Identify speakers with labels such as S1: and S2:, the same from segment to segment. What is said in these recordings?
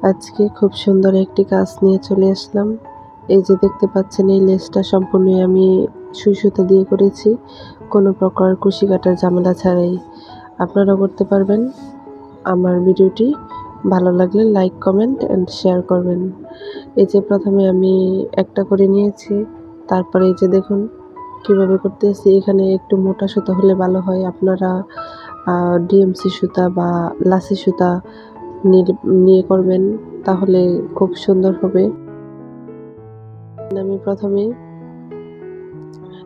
S1: আজকে খুব সুন্দর একটি কাজ নিয়ে চলে আসলাম। এই যে দেখতে পাচ্ছেন, এই লেসটা সম্পূর্ণই আমি সুতা দিয়ে করেছি। কোনো প্রকার কুশি কাটার ঝামেলা ছাড়াই। আপনারা করতে পারবেন আমার ভিডিওটি। ভালো লাগলে লাইক, কমেন্ট অ্যান্ড শেয়ার করবেন। এই যে প্রথমে আমি একটা করে নিয়েছি। তারপরে এই যে দেখুন কীভাবে করতেছি এখানে একটু মোটা সুতা হলে ভালো হয়। আপনারা ডিএমসি সুতা বা লাসি সুতা নিয়ে- করবেন, তাহলে খুব সুন্দর হবে। আমি প্রথমে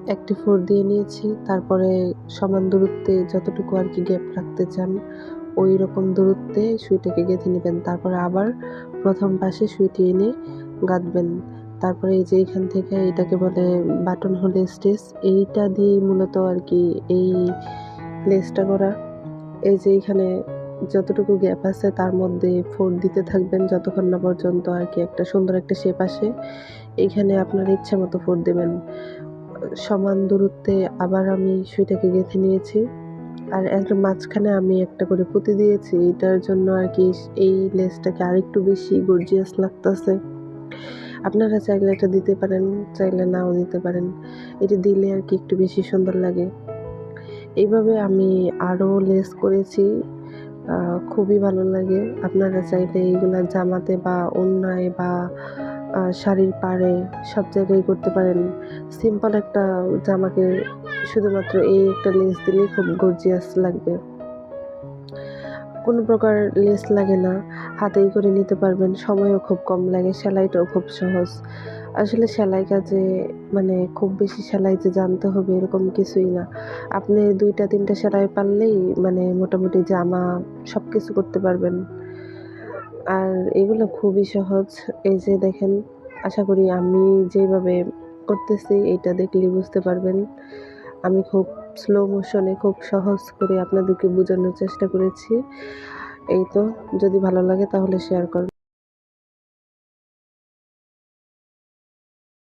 S1: একটি ফোর দিয়ে নিয়েছি, তারপরে সমান দূরত্বে যতটুকু আর কি গ্যাপ রাখতে চান, ওই রকম দূরত্বে সুইটাকে গেঁথে নেবেন। তারপরে আবার প্রথম পাশে সুইটি এনে গাঁথবেন। তারপরে এই যে এখান থেকে এটাকে বলে বাটন হোলে স্টেজ, এইটা দিয়ে মূলত আর কি এই লেসটা করা। এই যে এখানে যতটুকু গ্যাপ আছে তার মধ্যে ফোর দিতে থাকবেন যতক্ষণ না পর্যন্ত আর কি একটা সুন্দর একটা শেপ আসে। এইখানে আপনার ইচ্ছা মতো ফোর দেবেন। সমান দূরত্বে আবার আমি সুইটাকে গেঁথে নিয়েছি। আর এর মাঝখানে আমি একটা করে পুঁতি দিয়েছি। এটার জন্য আর কি এই লেসটাকে আরেকটু বেশি গর্জিয়াস লাগতেছে। আপনারা চাইলে এটা দিতে পারেন, চাইলে নাও দিতে পারেন। এটা দিলে আর কি একটু বেশি সুন্দর লাগে। এইভাবে আমি আরও লেস করেছি। খুবই ভালো লাগে। আপনারা চাইলে এইগুলা জামাতে বা অন্যায় বা শাড়ির পাড়ে সব জায়গায় করতে পারেন। সিম্পল একটা জামাকে শুধুমাত্র এই একটা লেস দিলেই খুব গর্জিয়াস লাগবে। কোনো প্রকার লেস লাগে না। হাতেই করে নিতে পারবেন। সময়ও খুব কম লাগে, সেলাইটাও খুব সহজ। আসলে সেলাই কাজে মানে খুব বেশি সেলাই যে জানতে হবে এরকম কিছুই না। আপনি দুইটা, তিনটা সেলাই পারলেই মানে মোটামুটি জামা সব কিছু করতে পারবেন। আর এগুলো খুবই সহজ। এই যে দেখেন, আশা করি আমি যেভাবে করতেছি এটা দেখলেই বুঝতে পারবেন। আমি খুব স্লো মোশনে খুব সহজ করে আপনাদেরকে বোঝানোর চেষ্টা করেছি। এই তো, যদি ভালো লাগে তাহলে শেয়ার করবেন।